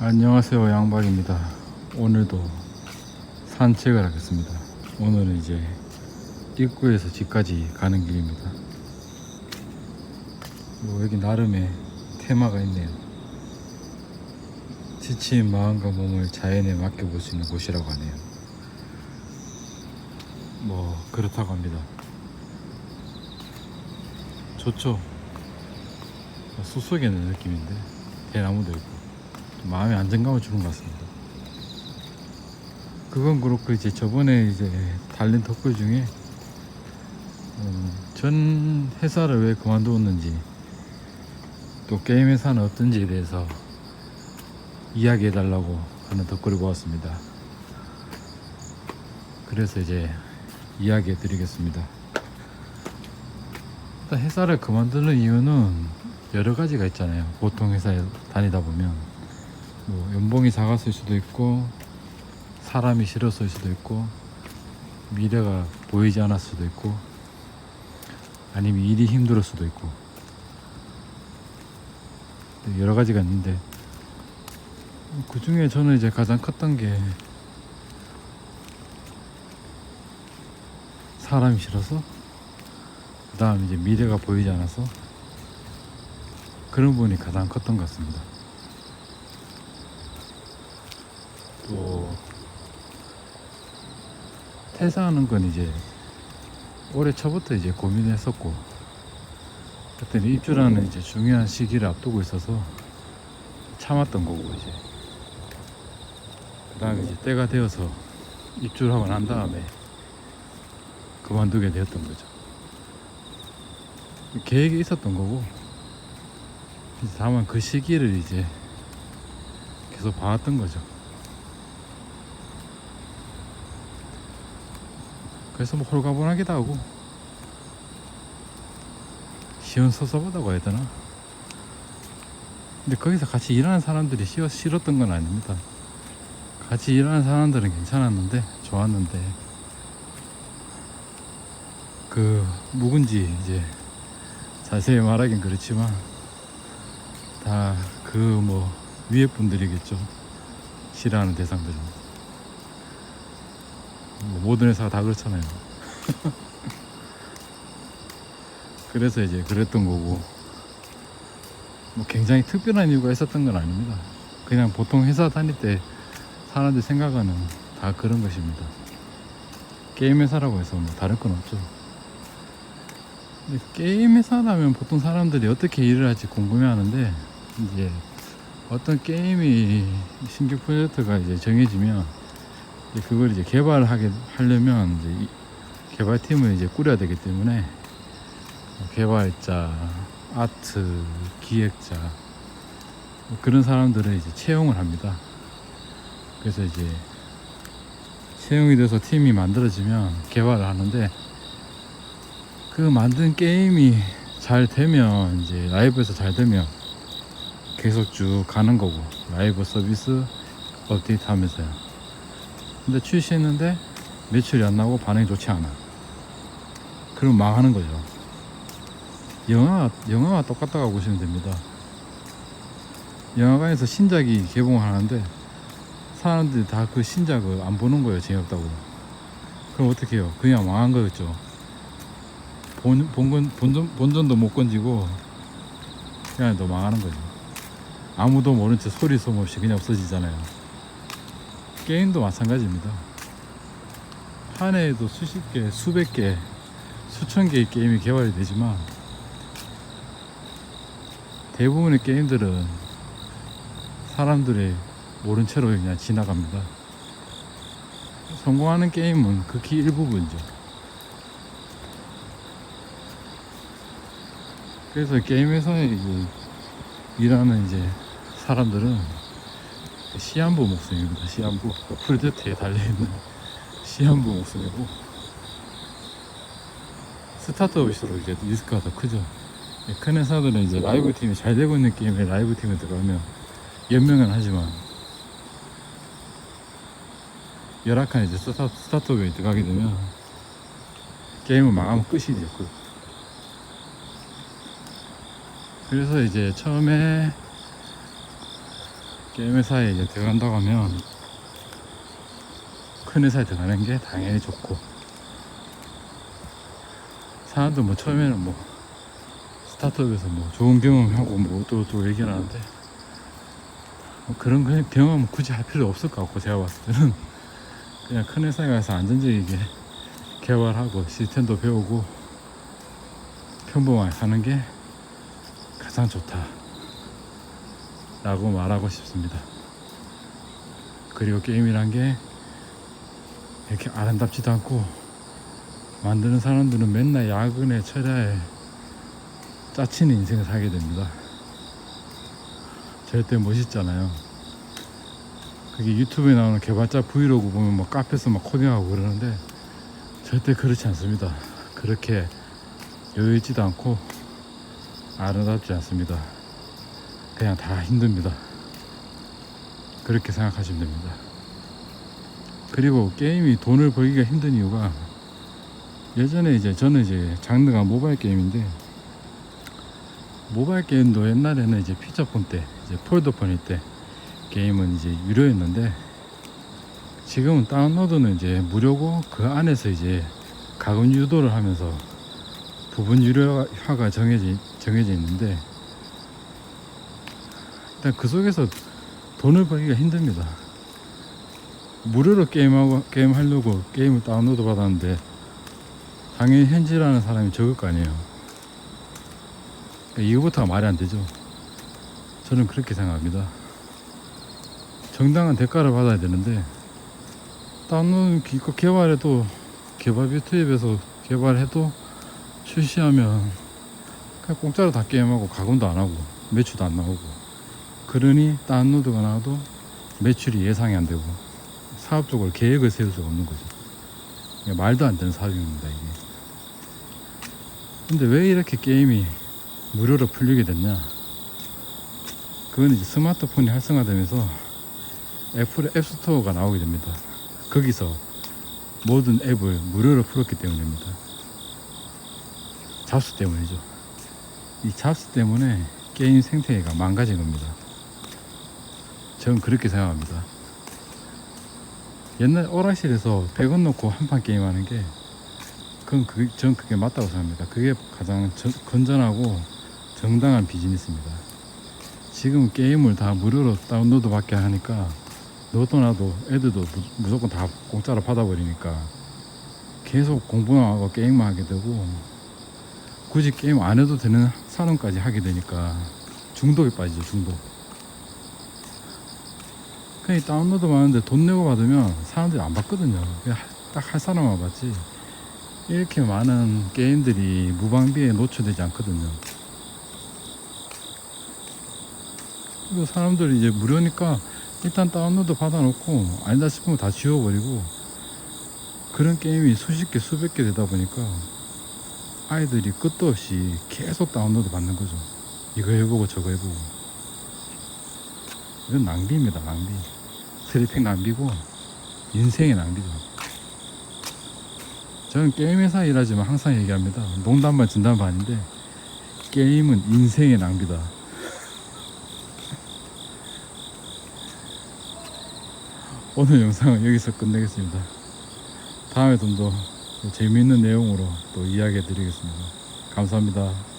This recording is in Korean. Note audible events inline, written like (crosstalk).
안녕하세요 양박입니다. 오늘도 산책을 하겠습니다. 오늘은 이제 입구에서 집까지 가는 길입니다. 뭐 여기 나름의 테마가 있네요. 지친 마음과 몸을 자연에 맡겨볼 수 있는 곳이라고 하네요. 뭐 그렇다고 합니다. 좋죠? 숲속에 있는 느낌인데 대나무도 있고 마음의 안정감을 주는 것 같습니다. 그건 그렇고 이제 저번에 이제 달린 덕글 중에 음, 전 회사를 왜 그만두었는지 또 게임 회사는 어떤지에 대해서 이야기해 달라고 하는 덕글을 보았습니다. 그래서 이제 이야기해 드리겠습니다. 일단 회사를 그만두는 이유는 여러 가지가 있잖아요. 보통 회사에 다니다 보면 뭐 연봉이 작았을 수도 있고 사람이 싫었을 수도 있고 미래가 보이지 않았을 수도 있고 아니면 일이 힘들을 수도 있고 여러 가지가 있는데 그 중에 저는 이제 가장 컸던 게 사람이 싫어서 그 다음 이제 미래가 보이지 않아서 그런 부분이 가장 컸던 것 같습니다. 또 퇴사하는 건 이제 올해 초부터 이제 고민했었고 그때는 입주라는 이제 중요한 시기를 앞두고 있어서 참았던 거고 이제. 그 다음에 이제 때가 되어서 입주를 하고 난 다음에 그만두게 되었던 거죠. 계획이 있었던 거고 다만 그 시기를 이제 계속 봐왔던 거죠 그래서 뭐 홀가분하기도 하고 시원섭섭하다고 해야 되나? 근데 거기서 같이 일하는 사람들이 싫어, 싫었던 건 아닙니다. 같이 일하는 사람들은 괜찮았는데 좋았는데 그 묵은지 이제 자세히 말하긴 그렇지만 다 그 뭐 위에 분들이겠죠. 싫어하는 대상들은. 뭐 모든 회사가 다 그렇잖아요. (laughs) 그래서 이제 그랬던 거고 뭐 굉장히 특별한 이유가 있었던 건 아닙니다. 그냥 보통 회사 다닐 때 사람들 생각하는 다 그런 것입니다. 게임 회사라고 해서 뭐 다를 건 없죠. 게임 회사라면 보통 사람들이 어떻게 일을 할지 궁금해 하는데 이제 어떤 게임이 신규 프로젝트가 이제 정해지면 이제 그걸 이제 개발하게 하려면 이제 이 개발팀을 이제 꾸려야 되기 때문에 뭐 개발자, 아트, 기획자 뭐 그런 사람들을 이제 채용을 합니다. 그래서 이제 채용이 돼서 팀이 만들어지면 개발을 하는데 그 만든 게임이 잘 되면 이제 라이브에서 잘 되면 계속 쭉 가는 거고 라이브 서비스 업데이트 하면서요. 근데 출시했는데 매출이 안 나오고 반응이 좋지 않아. 그럼 망하는 거죠. 영화, 영화와 똑같다고 보시면 됩니다. 영화관에서 신작이 개봉하는데 사람들이 다 그 신작을 안 보는 거예요. 재미없다고. 그럼 어떻게 해요? 그냥 망한 거였죠. 본, 본건, 본전, 본전도 못 건지고 그냥 또 망하는 거죠. 아무도 모른 채 소리 소모 없이 그냥 없어지잖아요. 게임도 마찬가지입니다. 한 해에도 수십 개, 수백 개, 수천 개의 게임이 개발이 되지만 대부분의 게임들은 사람들이 모른 채로 그냥 지나갑니다. 성공하는 게임은 극히 일부분이죠. 그래서 게임 회사에 이제 일하는 이제 사람들은 시한부 목숨입니다. 시한부 프로젝트에 달려있는 시한부 목숨이고 스타트업일수록 이제 리스크가 더 크죠. 큰 회사들은 이제 라이브 팀이 잘 되고 있는 게임에 라이브 팀에 들어가면 연명은 하지만 열악한 이제 스타, 스타트업에 들어가게 되면 게임을 망하면 끝이죠. 끝. 그래서 이제 처음에 게임 회사에 이제 들어간다고 하면 큰 회사에 들어가는 게 당연히 좋고. 사람들 뭐 처음에는 뭐 스타트업에서 뭐 좋은 경험하고 뭐또또 얘기를 하는데 뭐 그런 거- 경험은 굳이 할 필요 없을 것 같고 제가 봤을 때는. (laughs) 그냥 큰 회사에 가서 안정적이게 개발하고 시스템도 배우고 평범하게 사는 게 가장 좋다 라고 말하고 싶습니다. 그리고 게임이란 게 이렇게 아름답지도 않고 만드는 사람들은 맨날 야근에 철야에 짜치는 인생을 살게 됩니다. 절대 멋있잖아요. 그게 유튜브에 나오는 개발자 브이로그 보면 막 카페에서 막 코딩하고 그러는데 절대 그렇지 않습니다. 그렇게 여유있지도 않고 아름답지 않습니다 그냥 다 힘듭니다. 그렇게 생각하시면 됩니다. 그리고 게임이 돈을 벌기가 힘든 이유가 예전에 이제 저는 이제 장르가 모바일 게임인데 모바일 게임도 옛날에는 이제 피처폰 때 이제 폴더폰일 때 게임은 이제 유료였는데 지금은 다운로드는 이제 무료고 그 안에서 이제 가금 유도를 하면서 부분 유료화가 정해져, 정해져 있는데 일단 그 속에서 돈을 벌기가 힘듭니다. 무료로 게임하고 게임 하려고 게임을 다운로드 받았는데 당연히 현질하는 사람이 적을 거 아니에요. 이거부터가 말이 안 되죠. 저는 그렇게 생각합니다. 정당한 대가를 받아야 되는데 다운로드 기껏 개발해도 개발비 투입해서 개발해도 출시하면 그냥 공짜로 다 게임하고 가금도 안 하고 매출도 안 나오고 그러니 다운로드가 나와도 매출이 예상이 안 되고 사업적으로 계획을 세울 수가 없는 거죠. 말도 안 되는 사업입니다 이게. 근데 왜 이렇게 게임이 무료로 풀리게 됐냐? 그건 이제 스마트폰이 활성화되면서 애플의 앱스토어가 나오게 됩니다. 거기서 모든 앱을 무료로 풀었기 때문입니다. 잡스 때문이죠. 이 잡스 때문에 게임 생태계가 망가진 겁니다. 저는 그렇게 생각합니다. 옛날 오락실에서 100원 넣고 한판 게임하는 게 그건 그, 전 그게 맞다고 생각합니다. 그게 가장 저- 건전하고 정당한 비즈니스입니다. 지금 게임을 다 무료로 다운로드 받게 하니까 너도 나도 애들도 무- 무조건 다 공짜로 받아버리니까 계속 공부만 하고 게임만 하게 되고 굳이 게임 안 해도 되는 산업까지 하게 되니까 중독에 빠지죠 중독 그냥 다운로드 받는데 돈 내고 받으면 사람들이 안 받거든요. 딱 할 사람만 받지. 이렇게 많은 게임들이 무방비에 노출되지 않거든요. 그리고 사람들이 이제 무료니까 일단 다운로드 받아놓고 아니다 싶으면 다 지워버리고 그런 게임이 수십 개 수백 개 되다 보니까 아이들이 끝도 없이 계속 다운로드 받는 거죠. 이거 해보고 저거 해보고. 이건 낭비입니다 낭비 트래픽 낭비고 인생의 낭비죠 저는 게임 회사 일하지만 항상 얘기합니다 농담 반 진담반 아닌데 게임은 인생의 낭비다 (laughs) 오늘 영상은 여기서 끝내겠습니다. 다음에 좀 더 재미있는 내용으로 또 이야기해 드리겠습니다. 감사합니다.